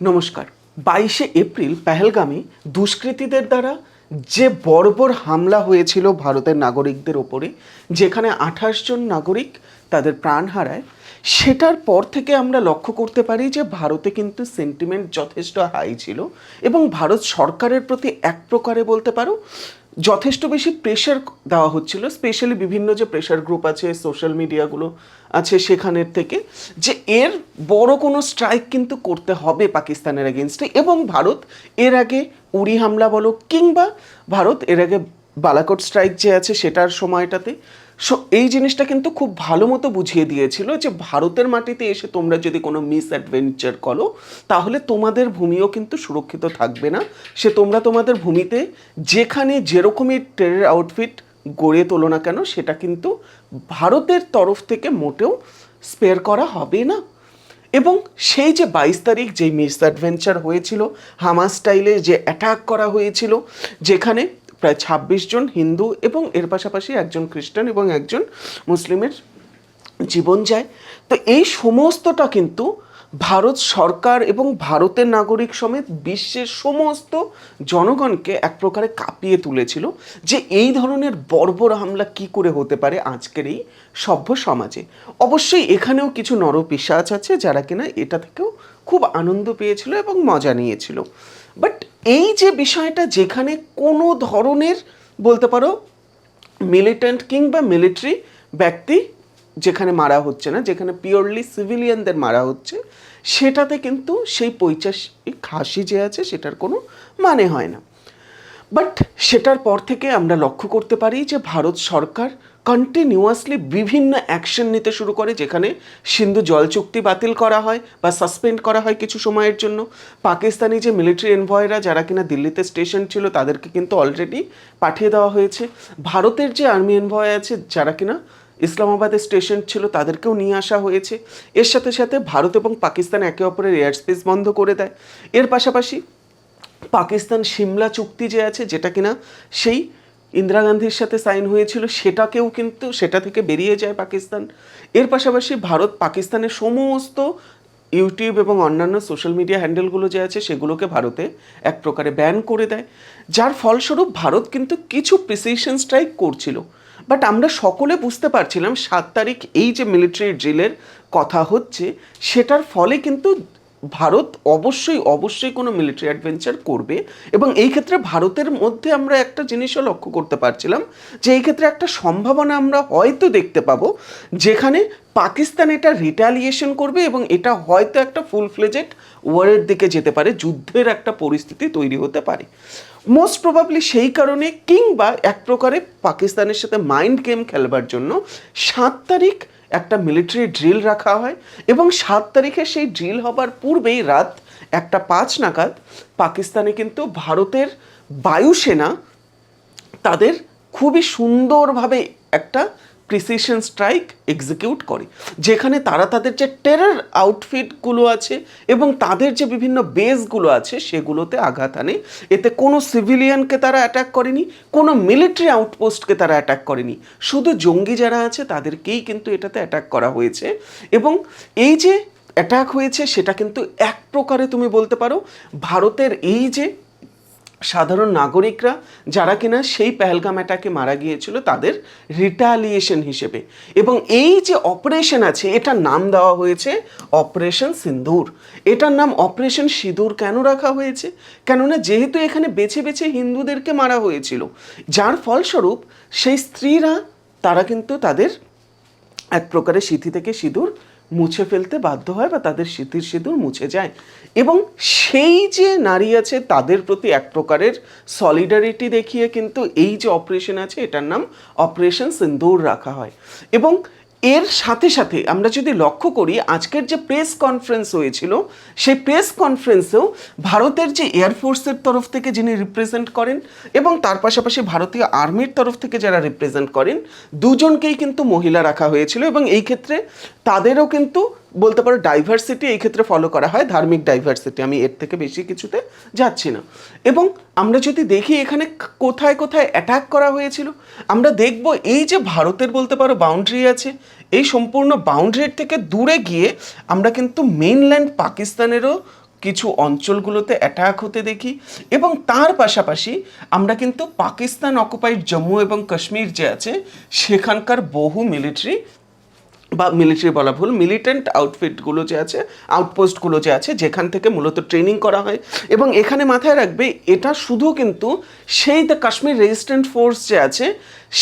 নমস্কার। বাইশে এপ্রিল পেহেলগামে দুষ্কৃতীদের দ্বারা যে বর্বর হামলা হয়েছিল ভারতের নাগরিকদের ওপরে, যেখানে আঠাশ জন নাগরিক তাদের প্রাণ হারায়, সেটার পর থেকে আমরা লক্ষ্য করতে পারি যে ভারতে কিন্তু সেন্টিমেন্ট যথেষ্ট হাই ছিল এবং ভারত সরকারের প্রতি এক প্রকারে বলতে পারো যথেষ্ট বেশি প্রেশার দেওয়া হচ্ছিল স্পেশালি বিভিন্ন যে প্রেশার গ্রুপ আছে সোশ্যাল মিডিয়াগুলো আছে সেখানের থেকে, যে এর বড় কোনো স্ট্রাইক কিন্তু করতে হবে পাকিস্তানের এগেনস্টে এবং ভারত এর আগে উড়ি হামলা বলো কিংবা ভারত এর আগে বালাকোট স্ট্রাইক যে আছে সেটার সময়টাতে সো এই জিনিসটা কিন্তু খুব ভালো মতো বুঝিয়ে দিয়েছিল যে ভারতের মাটিতে এসে তোমরা যদি কোনো মিস অ্যাডভেঞ্চার করো, তাহলে তোমাদের ভূমিও কিন্তু সুরক্ষিত থাকবে না। সে তোমরা তোমাদের ভূমিতে যেখানে যেরকমই ট্রেনের আউটফিট গড়ে তোলো না কেন, সেটা কিন্তু ভারতের তরফ থেকে মোটেও স্পেয়ার করা হবে না। এবং সেই যে বাইশ তারিখ যেই মিস অ্যাডভেঞ্চার হয়েছিল, হামাস স্টাইলে যে অ্যাটাক করা হয়েছিল, যেখানে প্রায় ছাব্বিশ জন হিন্দু এবং এর পাশাপাশি একজন খ্রিস্টান এবং একজন মুসলিমের জীবন যায়। তো এই সমস্তটা কিন্তু ভারত সরকার এবং ভারতের নাগরিক সমেত বিশ্বের সমস্ত জনগণকে এক প্রকারে কাঁপিয়ে তুলেছিল যে এই ধরনের বর্বর হামলা কি করে হতে পারে আজকের এই সভ্য সমাজে। অবশ্যই এখানেও কিছু নরপিসাচ আছে যারা কিনা এটা থেকেও খুব আনন্দ পেয়েছিল এবং মজা নিয়েছিল। বাট এই যে বিষয়টা যেখানে কোনো ধরনের, বলতে পারো মিলিটেন্ট কিংবা মিলিটারি ব্যক্তি যেখানে মারা হচ্ছে না, যেখানে পিওরলি সিভিলিয়ানদের মারা হচ্ছে, সেটাতে কিন্তু সেই পৈচাসিক হাসি যে আছে সেটার কোনো মানে হয় না। বাট সেটার পর থেকে আমরা লক্ষ্য করতে পারি যে ভারত সরকার কন্টিনিউয়াসলি বিভিন্ন অ্যাকশন নিতে শুরু করে, যেখানে সিন্ধু জল চুক্তি বাতিল করা হয় বা সাসপেন্ড করা হয় কিছু সময়ের জন্য। পাকিস্তানি যে মিলিটারি এনভয়রা যারা কিনা দিল্লিতে স্টেশন ছিল, তাদেরকে কিন্তু অলরেডি পাঠিয়ে দেওয়া হয়েছে। ভারতের যে আর্মি এনভয় আছে, যারা কিনা ইসলামাবাদের স্টেশন ছিল, তাদেরকেও নিয়ে আসা হয়েছে। এর সাথে সাথে ভারত এবং পাকিস্তান একে অপরের এয়ার স্পেস বন্ধ করে দেয়। এর পাশাপাশি পাকিস্তান সিমলা চুক্তি যে আছে, যেটা কিনা সেই ইন্দিরা গান্ধীর সাথে সাইন হয়েছিল, সেটাকেও কিন্তু, সেটা থেকে বেরিয়ে যায় পাকিস্তান। এর পাশাপাশি ভারত পাকিস্তানের সমস্ত ইউটিউব এবং অন্যান্য সোশ্যাল মিডিয়া হ্যান্ডেলগুলো যে আছে, সেগুলোকে ভারতে এক প্রকারে ব্যান করে দেয়। যার ফলস্বরূপ ভারত কিন্তু কিছু প্রিসিশন স্ট্রাইক করছিল। বাট আমরা সকলে বুঝতে পারছিলাম সাত তারিখ এই যে মিলিটারি ড্রিলের কথা হচ্ছে, সেটার ফলে কিন্তু ভারত অবশ্যই অবশ্যই কোনো মিলিটারি অ্যাডভেঞ্চার করবে এবং এই ক্ষেত্রে ভারতের মধ্যে আমরা একটা জিনিসও লক্ষ্য করতে পারছিলাম যে এই ক্ষেত্রে একটা সম্ভাবনা আমরা হয়তো দেখতে পাবো যেখানে পাকিস্তান এটা রিটালিয়েশন করবে এবং এটা হয়তো একটা ফুল ফ্লেজেড ওয়ারের দিকে যেতে পারে, যুদ্ধের একটা পরিস্থিতি তৈরি হতে পারে। মোস্ট প্রবাবলি সেই কারণে কিংবা এক প্রকারে পাকিস্তানের সাথে মাইন্ড গেম খেলবার জন্য সাত তারিখ একটা মিলিটারি ড্রিল রাখা হয় এবং সাত তারিখে সেই ড্রিল হবার পূর্বেই রাত একটা পাঁচ নাগাদ পাকিস্তানে কিন্তু ভারতের বায়ুসেনা তাদের খুবই সুন্দরভাবে একটা প্রিসিশন স্ট্রাইক এক্সিকিউট করে, যেখানে তারা তাদের যে টেরার আউটফিটগুলো আছে এবং তাদের যে বিভিন্ন বেসগুলো আছে সেগুলোতে আঘাত আনে। এতে কোনো সিভিলিয়ানকে তারা অ্যাটাক করেনি, কোনো মিলিটারি আউটপোস্টকে তারা অ্যাটাক করেনি। শুধু জঙ্গি যারা আছে তাদেরকেই কিন্তু এটাতে অ্যাটাক করা হয়েছে এবং এই যে অ্যাটাক হয়েছে সেটা কিন্তু এক প্রকারে তুমি বলতে পারো, ভারতের এই যে সাধারণ নাগরিকরা যারা কিনা সেই পেহেলগাম অ্যাটাকে মারা গিয়েছিল তাদের রিটালিয়েশন হিসেবে। এবং এই যে অপারেশন আছে, এটার নাম দেওয়া হয়েছে অপারেশন সিন্দুর। এটার নাম অপারেশন সিঁদুর কেন রাখা হয়েছে? কেননা যেহেতু এখানে বেছে বেছে হিন্দুদেরকে মারা হয়েছিল, যার ফলস্বরূপ সেই স্ত্রীরা, তারা কিন্তু তাদের এক প্রকারের সিথি থেকে সিঁদুর মুছে ফেলতে বাধ্য হয় বা তাদের স্মৃতির সিঁদুর মুছে যায়। এবং সেই যে নারী আছে, তাদের প্রতি এক প্রকারের সলিডারিটি দেখিয়ে কিন্তু এই যে অপারেশন আছে, এটার নাম অপারেশন সিন্দুর রাখা হয়। এবং এর সাথে সাথে আমরা যদি লক্ষ্য করি, আজকের যে প্রেস কনফারেন্স হয়েছিল, সেই প্রেস কনফারেন্সেও ভারতের যে এয়ারফোর্সের তরফ থেকে যিনি রিপ্রেজেন্ট করেন এবং তার পাশাপাশি ভারতীয় আর্মির তরফ থেকে যারা রিপ্রেজেন্ট করেন, দুজনকেই কিন্তু মহিলা রাখা হয়েছিল এবং এই ক্ষেত্রে তাদেরও কিন্তু বলতে পারো ডাইভার্সিটি এই ক্ষেত্রে ফলো করা হয়, ধার্মিক ডাইভার্সিটি আমি এর থেকে বেশি কিছুতে যাচ্ছি না। এবং আমরা যদি দেখি এখানে কোথায় কোথায় অ্যাটাক করা হয়েছিল, আমরা দেখব এই যে ভারতের বলতে পারো বাউন্ডারি আছে, এই সম্পূর্ণ বাউন্ডারির থেকে দূরে গিয়ে আমরা কিন্তু মেইনল্যান্ড পাকিস্তানেরও কিছু অঞ্চলগুলোতে অ্যাটাক হতে দেখি। এবং তার পাশাপাশি আমরা কিন্তু পাকিস্তান অকুপাইড জম্মু এবং কাশ্মীর যে আছে, সেখানকার বহু মিলিটারি বা মিলিটারি বলা ভুল মিলিটেন্ট আউটফিটগুলো যে আছে আউটপোস্টগুলো যে আছে, যেখান থেকে মূলত ট্রেনিং করা হয়। এবং এখানে মাথায় রাখবে, এটা শুধু কিন্তু সেই দ্য কাশ্মীর রেজিস্ট্যান্ট ফোর্স যে আছে,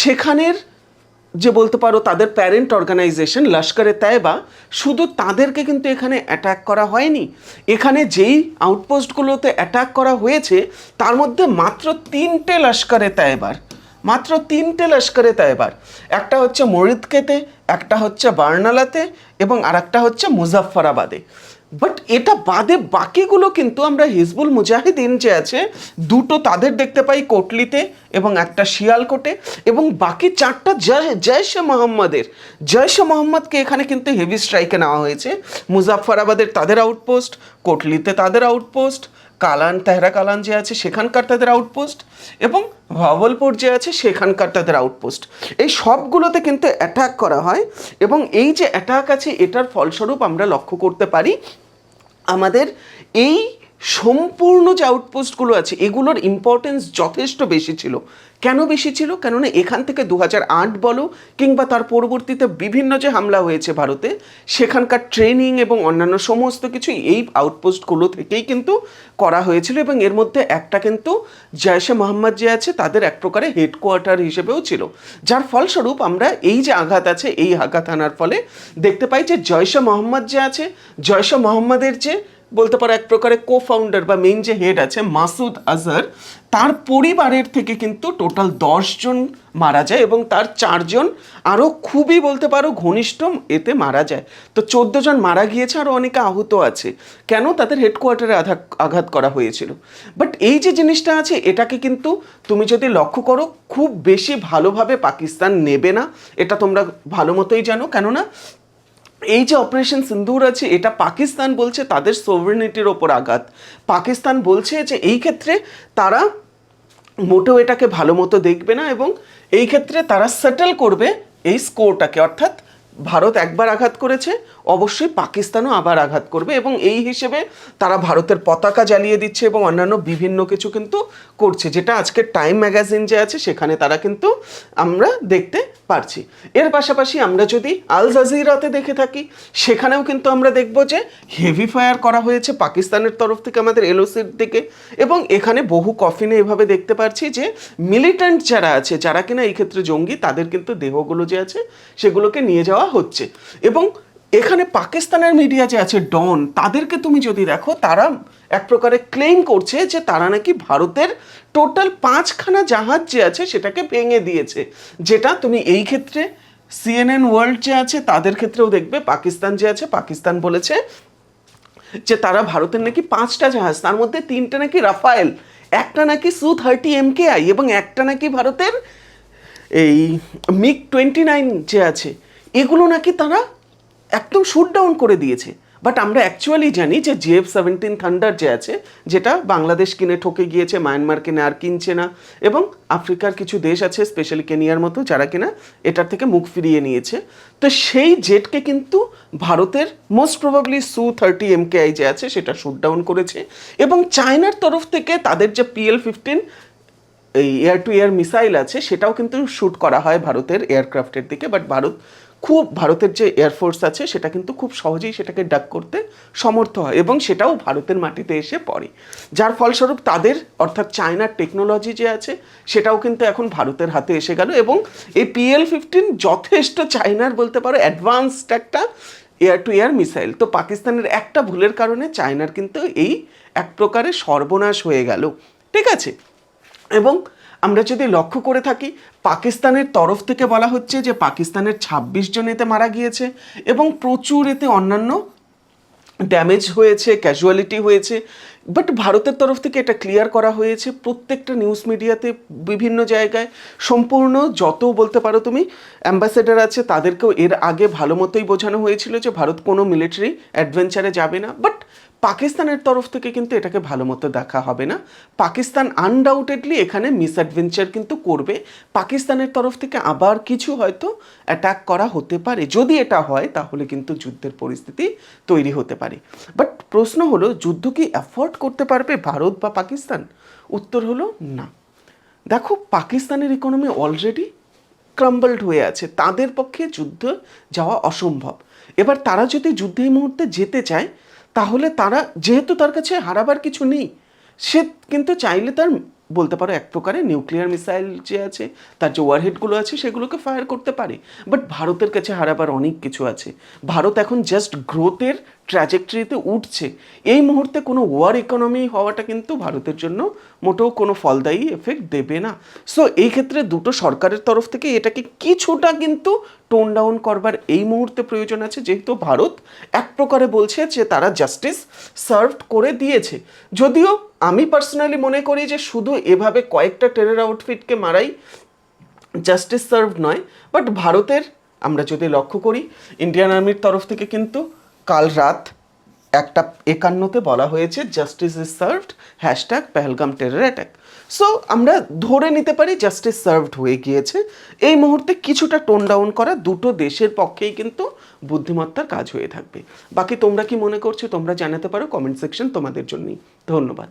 সেখানের যে বলতে পারো তাদের প্যারেন্ট অর্গানাইজেশন লস্করে তাইবা শুধু তাদেরকে কিন্তু এখানে অ্যাটাক করা হয়নি। এখানে যেই আউটপোস্টগুলোতে অ্যাটাক করা হয়েছে, তার মধ্যে মাত্র তিনটে লস্করে তাইবার মাত্র তিনটে লস্করে তাইবার একটা হচ্ছে মরিদকেতে একটা হচ্ছে বার্নালাতে এবং আরেকটা হচ্ছে মুজাফফরাবাদে। বাট এটা বাদে বাকিগুলো কিন্তু আমরা হিজবুল মুজাহিদিন যে আছে, দুটো তাদের দেখতে পাই কোটলিতে এবং একটা শিয়ালকোটে এবং বাকি চারটা জয় জয়শে মোহাম্মদের। জয়শে মোহাম্মদকে এখানে কিন্তু হেভি স্ট্রাইকে নেওয়া হয়েছে। মুজাফফরাবাদের তাদের আউটপোস্ট, কোটলিতে তাদের আউটপোস্ট কালান, তেহরা কালান যে আছে, সেখানকার তাদের আউটপোস্ট এবং ভাবলপুর যে আছে, সেখানকার তাদের আউটপোস্ট এই সবগুলোতে কিন্তু অ্যাটাক করা হয় এবং এই যে অ্যাটাক আছে, এটার ফলস্বরূপ আমরা লক্ষ্য করতে পারি আমাদের এই সম্পূর্ণ যে আউটপোস্টগুলো আছে, এগুলোর ইম্পর্টেন্স যথেষ্ট বেশি ছিল। কেন বেশি ছিল? কেননা এখান থেকে দু বলো কিংবা তার পরবর্তীতে বিভিন্ন যে হামলা হয়েছে ভারতে, সেখানকার ট্রেনিং এবং অন্যান্য সমস্ত কিছু এই আউটপোস্টগুলো থেকেই কিন্তু করা হয়েছিল এবং এর মধ্যে একটা কিন্তু জয়শে মোহাম্মদ যে আছে, তাদের এক প্রকারে হেডকোয়ার্টার হিসেবেও ছিল। যার ফলস্বরূপ আমরা এই যে আঘাত আছে, এই আঘাত আনার ফলে দেখতে পাই যে জয়শে মোহাম্মদ যে আছে, জয়শে মোহাম্মদের যে বলতে পারো এক প্রকারে কো ফাউন্ডার বা মেইন যে হেড আছে, মাসুদ আজহার, তার পরিবারের থেকে কিন্তু টোটাল জন মারা যায় এবং তার চারজন আরও খুবই বলতে পারো ঘনিষ্ঠ এতে মারা যায়। তো চোদ্দ জন মারা গিয়েছে আরও অনেকে আহত আছে। কেন? তাদের হেডকোয়ার্টারে আঘাত আঘাত করা হয়েছিল। বাট এই যে জিনিসটা আছে, এটাকে কিন্তু তুমি যদি লক্ষ্য করো, খুব বেশি ভালোভাবে পাকিস্তান নেবে না। এটা তোমরা ভালো মতোই জানো। কেননা এই যে অপারেশন সিন্দুর আছে, এটা পাকিস্তান বলছে তাদের সোভারিনিটির ওপর আঘাত। পাকিস্তান বলছে যে এই ক্ষেত্রে তারা মোটেও এটাকে ভালো মতো দেখবে না এবং এই ক্ষেত্রে তারা সেটেল করবে এই স্কোরটাকে অর্থাৎ ভারত একবার আঘাত করেছে, অবশ্যই পাকিস্তানও আবার আঘাত করবে এবং এই হিসেবে তারা ভারতের পতাকা জ্বালিয়ে দিচ্ছে এবং অন্যান্য বিভিন্ন কিছু কিন্তু করছে। যেটা আজকে টাইম ম্যাগাজিন যে আছে, সেখানে তারা কিন্তু আমরা দেখতে পারছি। এর পাশাপাশি আমরা যদি আল জাজিরাতে দেখে থাকি, সেখানেও কিন্তু আমরা দেখব যে হেভি ফায়ার করা হয়েছে পাকিস্তানের তরফ থেকে, আমাদের এলওসির দিকে এবং এখানে বহু কফিনে এভাবে দেখতে পারছি যে মিলিটেন্ট যারা আছে, যারা কিনা এই ক্ষেত্রে জঙ্গি, তাদের কিন্তু দেহগুলো যে আছে, সেগুলোকে নিয়ে যাওয়া হচ্ছে। এবং এখানে পাকিস্তানের মিডিয়া যে আছে ডন, তাদেরকে তুমি যদি দেখো, তারা এক প্রকারে ক্লেম করছে যে তারা নাকি ভারতের টোটাল পাঁচখানা জাহাজ যে আছে সেটাকে ভেঙে দিয়েছে। যেটা তুমি এই ক্ষেত্রে সিএনএন ওয়ার্ল্ড যে আছে, তাদের ক্ষেত্রেও দেখবে, পাকিস্তান যে আছে, পাকিস্তান বলেছে যে তারা ভারতের নাকি পাঁচটা জাহাজ, তার মধ্যে তিনটা নাকি রাফায়েল, একটা নাকি সু থার্টি এমকেআই এবং একটা নাকি ভারতের এই মিগ টোয়েন্টি নাইন যে আছে। এগুলো নাকি তারা একদম শুট ডাউন করে দিয়েছে। বাট আমরা অ্যাকচুয়ালি জানি যে জিএফ সেভেন্টিন থান্ডার যে আছে, যেটা বাংলাদেশ কিনে ঠকে গিয়েছে মায়ানমার কিনে আর কিনছে না, এবং আফ্রিকার কিছু দেশ আছে স্পেশালি কেনিয়ার মতো, যারা কিনা এটার থেকে মুখ ফিরিয়ে নিয়েছে। তো সেই জেটকে কিন্তু ভারতের most probably Su thirty MKI যে আছে, সেটা শুট ডাউন করেছে। এবং চায়নার তরফ থেকে তাদের যে পিএল ফিফটিন এই এয়ার টু এয়ার মিসাইল আছে, সেটাও কিন্তু শ্যুট করা হয় ভারতের এয়ারক্রাফটের দিকে। বাট ভারত খুব ভারতের যে এয়ারফোর্স আছে, সেটা কিন্তু খুব সহজেই সেটাকে ডাক করতে সমর্থ হয় এবং সেটাও ভারতের মাটিতে এসে পড়ে। যার ফলস্বরূপ তাদের, অর্থাৎ চায়নার টেকনোলজি যে আছে, সেটাও কিন্তু এখন ভারতের হাতে এসে গেল এবং এই পিএল ফিফটিন যথেষ্ট চায়নার বলতে পারো অ্যাডভান্সড একটা এয়ার টু এয়ার মিসাইল তো পাকিস্তানের একটা ভুলের কারণে চায়নার কিন্তু এই এক প্রকারে সর্বনাশ হয়ে গেল। ঠিক আছে? এবং আমরা যদি লক্ষ্য করে থাকি, পাকিস্তানের তরফ থেকে বলা হচ্ছে যে পাকিস্তানের ছাব্বিশ জন এতে মারা গিয়েছে এবং প্রচুর এতে অন্যান্য ড্যামেজ হয়েছে ক্যাজুয়ালিটি হয়েছে। বাট ভারতের তরফ থেকে এটা ক্লিয়ার করা হয়েছে প্রত্যেকটা নিউজ মিডিয়াতে বিভিন্ন জায়গায়। সম্পূর্ণ যত বলতে পারো তুমি অ্যাম্বাসেডার আছে তাদেরকেও এর আগে ভালো মতোই বোঝানো হয়েছিল যে ভারত কোনো মিলিটারি অ্যাডভেঞ্চারে যাবে না। বাট পাকিস্তানের তরফ থেকে কিন্তু এটাকে ভালো মতো দেখা হবে না। পাকিস্তান আনডাউটেডলি এখানে মিসঅ্যাডভেঞ্চার কিন্তু করবে। পাকিস্তানের তরফ থেকে আবার কিছু হয়তো অ্যাটাক করা হতে পারে। যদি এটা হয়, তাহলে কিন্তু যুদ্ধের পরিস্থিতি তৈরি হতে পারে। বাট প্রশ্ন হলো, যুদ্ধ কি অ্যাফোর্ড করতে পারবে ভারত বা পাকিস্তান? উত্তর হলো, না। দেখো, পাকিস্তানের ইকোনমি অলরেডি ক্রাম্বলড হয়ে আছে। তাদের পক্ষে যুদ্ধ যাওয়া অসম্ভব। এবার তারা যদি যুদ্ধে এই মুহূর্তে যেতে চায় তাহলে তারা যেহেতু তার কাছে হারাবার কিছু নেই, সে কিন্তু চাইলে তার বলতে পারো এক প্রকারে নিউক্লিয়ার মিসাইল যে আছে, তার যে ওয়ারহেডগুলো আছে, সেগুলোকে ফায়ার করতে পারে। বাট ভারতের কাছে হারাবার অনেক কিছু আছে। ভারত এখন জাস্ট গ্রোথের ট্র্যাজেক্টরিতে উঠছে, এই মুহূর্তে কোনো ওয়ার ইকোনমি হওয়াটা কিন্তু ভারতের জন্য মোটেও কোনো ফলদায়ী এফেক্ট দেবে না। সো এই ক্ষেত্রে দুটো সরকারের তরফ থেকে এটাকে কিছুটা কিন্তু টোন ডাউন করবার এই মুহূর্তে প্রয়োজন আছে, যেহেতু ভারত এক প্রকারে বলছে যে তারা জাস্টিস সার্ভড করে দিয়েছে। যদিও আমি পার্সোনালি মনে করি যে শুধু এভাবে কয়েকটা টেরের আউটফিটকে মারাই জাস্টিস সার্ভ নয় বাট ভারতের, আমরা যদি লক্ষ্য করি ইন্ডিয়ান আর্মির তরফ থেকে কিন্তু কাল রাত একটা একান্নতে বলা হয়েছে justice is served hashtag Pahalgam terror attack so আমরা ধরে নিতে পারি জাস্টিস সার্ভড হয়ে গিয়েছে। এই মুহূর্তে কিছুটা টোন ডাউন করা, দুটো দেশের পক্ষেই কিন্তু বুদ্ধিমত্তার কাজ হয়ে থাকবে। বাকি তোমরা কি মনে করছ, তোমরা জানাতে পারো কমেন্ট সেকশন তোমাদের জন্যই। ধন্যবাদ।